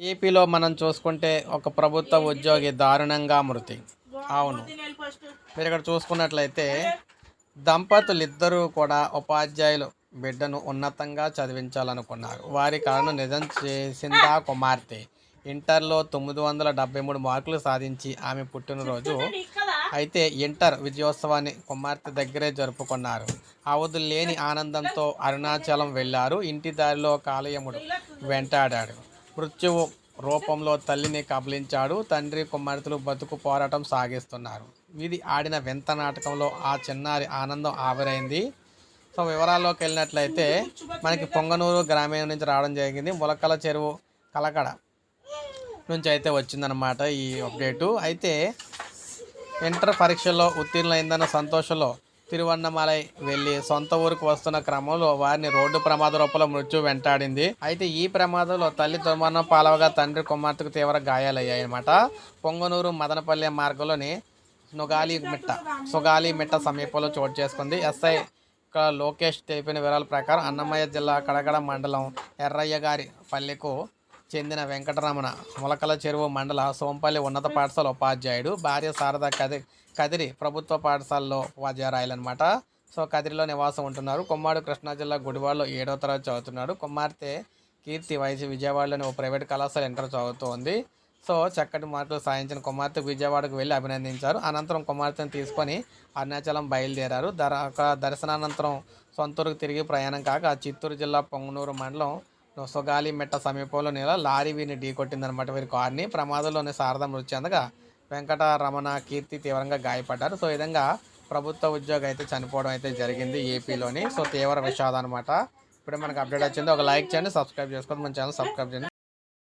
ఏపీలో మనం చూసుకుంటే ఒక ప్రభుత్వ ఉద్యోగి దారుణంగా మృతి. అవును. మీరు ఇక్కడ చూసుకున్నట్లయితే దంపతులు ఇద్దరూ కూడా ఉపాధ్యాయులు బిడ్డను ఉన్నతంగా చదివించాలనుకున్నారు. వారి కళను నిజం చేసిందా కుమార్తె? ఇంటర్లో తొమ్మిది వందల డెబ్బై మూడు మార్కులు సాధించి ఆమె పుట్టినరోజు అయితే ఇంటర్ విజయోత్సవాన్ని కుమార్తె దగ్గరే జరుపుకున్నారు. అవధులు లేని ఆనందంతో అరుణాచలం వెళ్ళారు. ఇంటి దారిలో కాలయముడు వెంటాడాడు. మృత్యువు రూపంలో తల్లిని కబలించాడు. తండ్రి కుమార్తెలు బతుకు పోరాటం సాగిస్తున్నారు. ఇది ఆడిన వింత నాటకంలో ఆ చిన్నారి ఆనందం ఆవిరైంది. సో వివరాల్లోకి వెళ్ళినట్లయితే మనకి పొంగనూరు గ్రామీణ నుంచి రావడం జరిగింది. ములకల చెరువు కలకడ నుంచి అయితే వచ్చిందనమాట ఈ అప్డేటు. అయితే ఇంటర్ పరీక్షల్లో ఉత్తీర్ణులైందన్న సంతోషంలో తిరువన్నమలై వెళ్ళి సొంత ఊరికి వస్తున్న క్రమంలో వారిని రోడ్డు ప్రమాద రూపంలో మృత్యు వెంటాడింది. అయితే ఈ ప్రమాదంలో తల్లి దుర్మరణం పాలవగా తండ్రి కుమార్తెకు తీవ్ర గాయాలయ్యాయి అనమాట పొంగనూరు మదనపల్లి మార్గంలోని నుగాలి మిట్ట సుగాలి మిట్ట సమీపంలో చోటు చేసుకుంది. ఎస్ఐ ఇక్కడ లోకేష్ తెలిపిన వివరాల ప్రకారం అన్నమయ్య జిల్లా కడగడ మండలం ఎర్రయ్య గారి పల్లెకు చెందిన వెంకటరమణ ములకల చెరువు మండల సోంపల్లి ఉన్నత పాఠశాల ఉపాధ్యాయుడు భార్య శారద కది కదిరి ప్రభుత్వ పాఠశాలలో ఉపాధ్యాయురాయలన్నమాట సో కదిరిలో నివాసం ఉంటున్నారు. కుమ్మాడు కృష్ణా జిల్లా గుడివాడలో ఏడో తరగతి చదువుతున్నాడు. కుమార్తె కీర్తి వయసు విజయవాడలోని ఓ ప్రైవేట్ కళాశాల ఇంటర్ చదువుతోంది. సో చక్కటి మార్కులు సాధించిన కుమార్తె విజయవాడకు వెళ్ళి అభినందించారు. అనంతరం కుమార్తెను తీసుకొని అరుణాచలం బయలుదేరారు. దర అక్కడ దర్శనానంతరం సొంతూరుకు తిరిగి ప్రయాణం కాక చిత్తూరు జిల్లా పొంగనూరు మండలం నొసగాలి మెట్ట సమీపంలో నేల లారీ వీరిని ఢీకొట్టిందనమాట వీరి కార్ని ప్రమాదంలోనే శారద మృతి చెందగా వెంకట రమణ కీర్తి తీవ్రంగా గాయపడ్డారు. సో ఈ విధంగా ప్రభుత్వ ఉద్యోగి అయితే చనిపోవడం అయితే జరిగింది ఏపీలోని. సో తీవ్ర విషాదం అనమాట ఇప్పుడు మనకు అప్డేట్ వచ్చింది. ఒక లైక్ చేయండి సబ్స్క్రైబ్ చేసుకోండి. మన ఛానల్ సబ్స్క్రైబ్ చేయండి.